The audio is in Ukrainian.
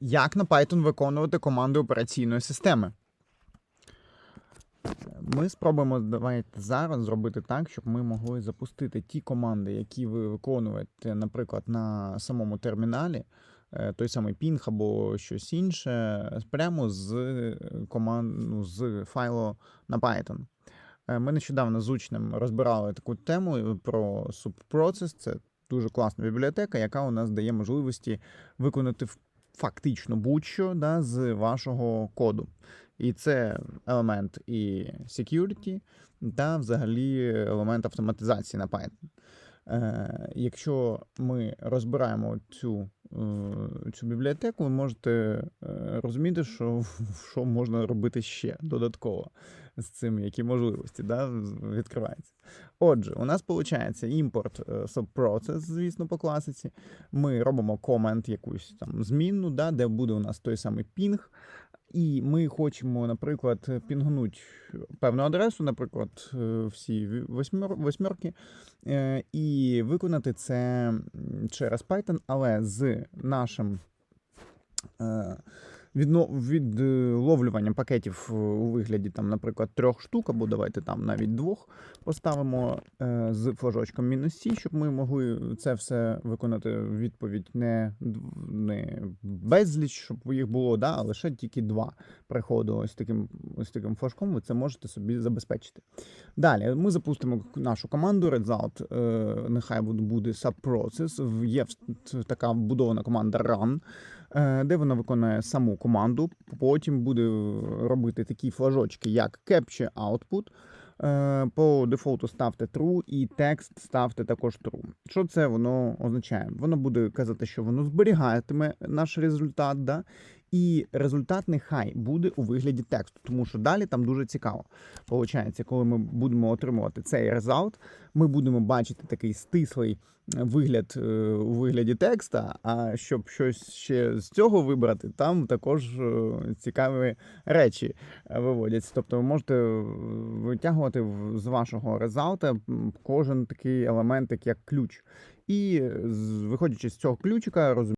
Як на Python виконувати команди операційної системи? Ми спробуємо давайте зараз зробити так, щоб ми могли запустити ті команди, які ви виконуєте, наприклад, на самому терміналі, е, той самий Ping або щось інше, прямо з команд, ну, з файлу на Python. Е, Ми нещодавно з учнем розбирали таку тему про subprocess. Це дуже класна бібліотека, яка у нас дає можливості виконати в- фактично будь-що да, з вашого коду. І це елемент і security, та взагалі елемент автоматизації на Python. Е, якщо ми розбираємо цю, е, цю бібліотеку, ви можете е, розуміти, що, що можна робити ще додатково з цим, які можливості да, відкриваються. Отже, у нас виходить імпорт subprocess, звісно, по класиці. Ми робимо комент якусь там змінну, да, де буде у нас той самий пінг. І ми хочемо, наприклад, пінгнути певну адресу, наприклад, е, всі восьмерки, е, і виконати це через Python, але з нашим е, відно, відловлюванням пакетів у вигляді, там, наприклад, трьох штук, або давайте там навіть двох поставимо е, з флажочком мінус C, щоб ми могли це все виконати відповідь не, не безліч, щоб їх було, да, а лише тільки два приходу. Ось таким, ось таким флажком, ви це можете собі забезпечити. Далі ми запустимо нашу команду result, е, нехай буде- subprocess, є така вбудована команда run, е, де вона виконує саму команду, потім буде робити такі флажочки, як capture output, Е, По дефолту ставте true і текст ставте також true. Що це воно означає? Воно буде казати, що воно зберігатиме наш результат, да? І результат нехай буде у вигляді тексту, тому що далі там дуже цікаво. Получається, коли ми будемо отримувати цей результат, ми будемо бачити такий стислий е, вигляд е, у вигляді текста. А щоб щось ще з цього вибрати, там також е, цікаві речі виводяться. Тобто ви можете витягувати з вашого резалта кожен такий елементик як ключ. І виходячи з цього ключика, розумієте,